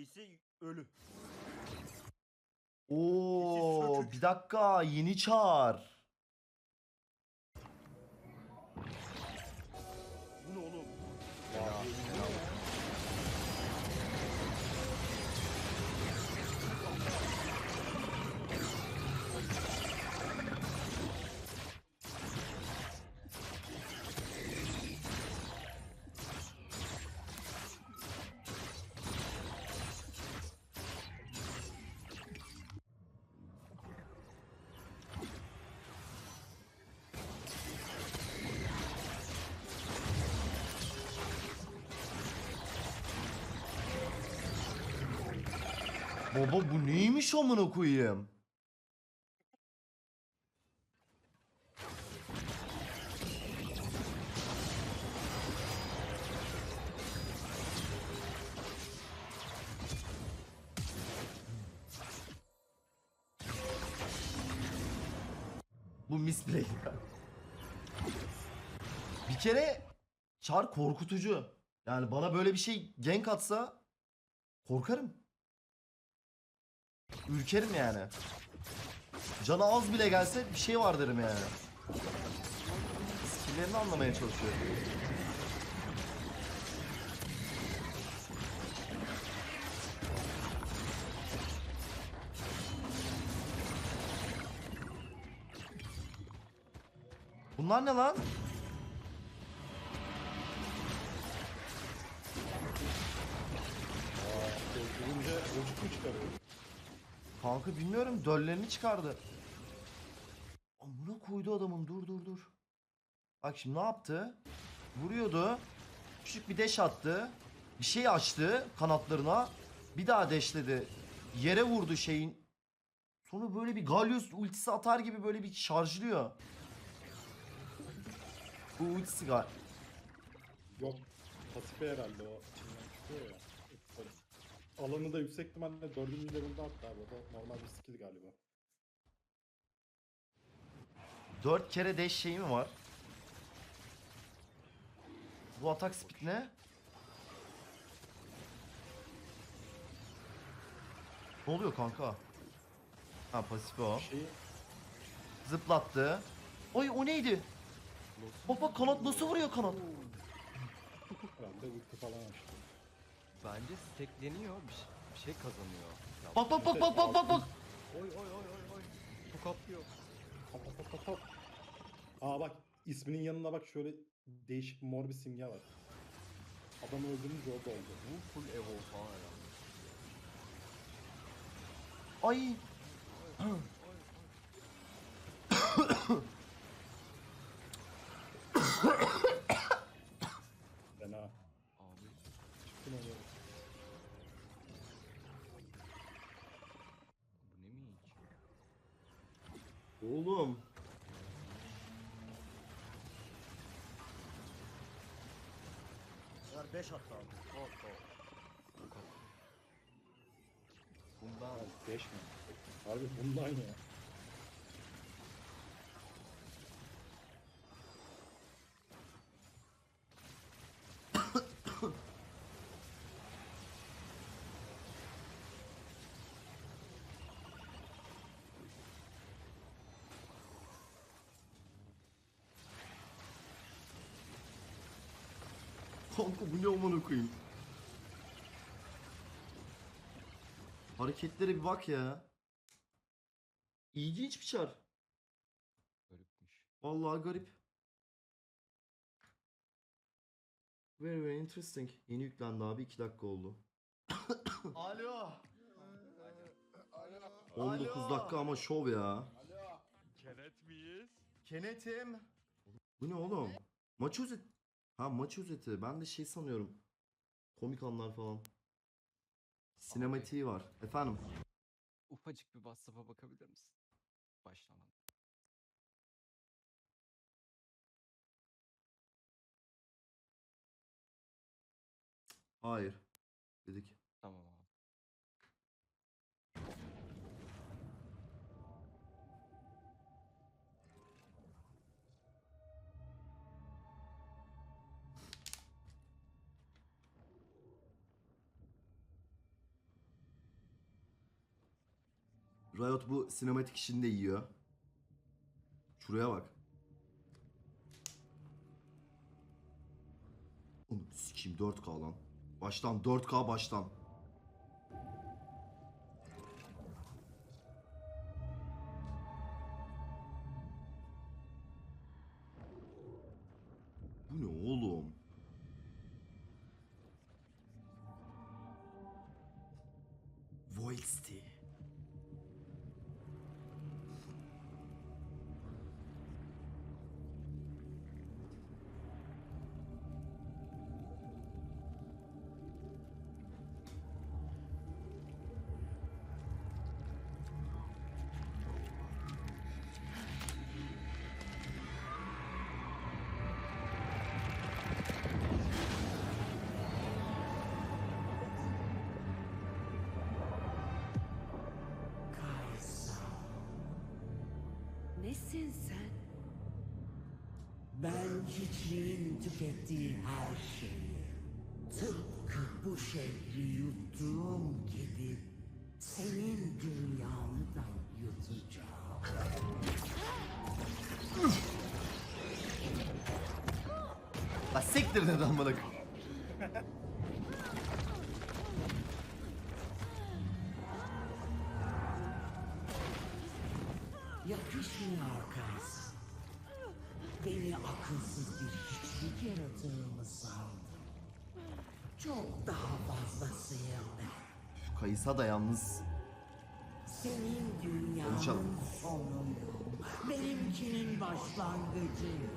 NPC ölü. Oo bir dakika yeni çağır. Baba bu neymiş amına koyayım? Bu misplay. Bir kere çar korkutucu. Yani bana böyle bir şey gank atsa korkarım. Ürkerim yani. Canı az bile gelse bir şey var derim yani. Skillerini anlamaya çalışıyorum. Bunlar ne lan? Vücut mu çıkarıyor? Kanka bilmiyorum döllerini çıkardı. Amına koydu adamın dur dur dur. Bak şimdi ne yaptı? Vuruyordu. Küçük bir deş attı. Bir şey açtı kanatlarına. Bir daha deşledi. Yere vurdu şeyin. Sonra böyle bir Galio ultisi atar gibi böyle bir şarjlıyor. Bu ultisi gal. Yok. Pasife herhalde o içinden çıkıyor ya. Alanı da yüksek ihtimalle 4. level'da attı abi. O da normal bir skill galiba. Dört kere deş şeyi mi var? Bu atak speed ne? Ne oluyor kanka? Ha pasif o. Şeyi Zıplattı. Oy o neydi? Bak bak kanat nasıl vuruyor kanat? herhalde ulti falan açtı. Bence stackleniyor. Bir, şey- bir şey kazanıyor. Ya, Bak bak bak bak bak bak bak. Oy oy oy oy oy. Tokatlıyor. Hop hop hop hop hop. Aa bak isminin yanında bak şöyle değişik mor bir simge var. Adamı öldürünce o da oldu. Bu full evo falan herhalde. Ay. Fena. Abi. Çıktın öyle. Bu ne mi hiç? Oğlum. Bunlar 5 hatta abi. Top. Tokat. Bundan Abi 5 mi? Harbi bundan ya. Kanka bu ne amına koyayım? Hareketlere bir bak ya. İlginç bir çar. garipmiş. Vallahi garip. Very very interesting. Yeni yüklendi abi 2 dakika oldu. Alo. 19 dakika ama şov ya. Kenet miyiz? Kenetim. Bu ne oğlum? Maç özet. Ha maç özeti. Ben de şey sanıyorum. Komik anlar falan. Sinematiği var. Efendim. Ufacık bir WhatsApp'a bakabilir misin? Başlamadan. Hayır. Dedik. Riot bu sinematik işini de yiyor. Şuraya bak. Oğlum sikeyim 4K lan. Baştan 4K baştan. Hiçliğin tükettiği her şeyi, tıpkı bu şehri yuttuğum gibi senin dünyanı da yutacağım. La siktir dedi amına. Yakışmıyor Kays. Beni akılsız bir hiçlik yaratığı mı sandın? Çok daha fazlasıyım ben. Kayısa da yalnız Senin dünyanın Konuşalım. sonuyum. Benimkinin başlangıcıyım.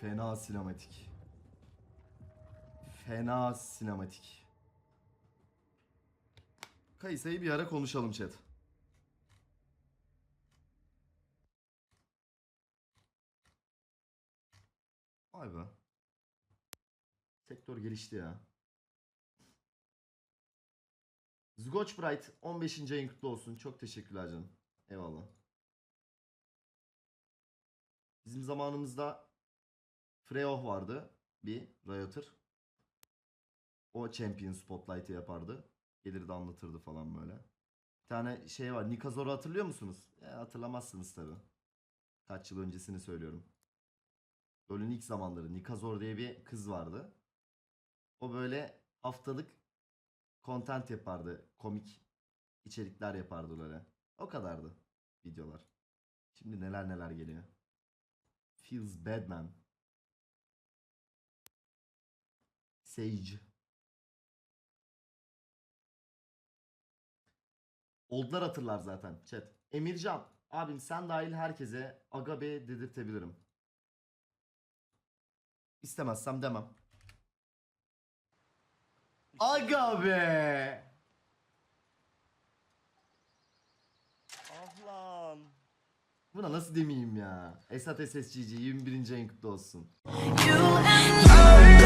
fena sinematik. Fena sinematik. Kayısayı bir ara konuşalım chat. Vay be. Sektör gelişti ya. Zgoch Bright 15. ayın kutlu olsun. Çok teşekkürler canım. Eyvallah. Bizim zamanımızda Freyoh vardı bir Rioter. O Champion Spotlight'ı yapardı. Gelirdi anlatırdı falan böyle. Bir tane şey var. Nikazor'u hatırlıyor musunuz? Ya, hatırlamazsınız tabi. Kaç yıl öncesini söylüyorum. LoL'ün ilk zamanları Nikazor diye bir kız vardı. O böyle haftalık content yapardı. Komik içerikler yapardı böyle. O kadardı videolar. Şimdi neler neler geliyor. Feels bad man. Sage. Oldlar hatırlar zaten chat. Emircan abim sen dahil herkese aga be dedirtebilirim. İstemezsem demem. Aga be. Ah lan. Buna nasıl demeyeyim ya. Esat SSGG 21. ayın kutlu olsun. You and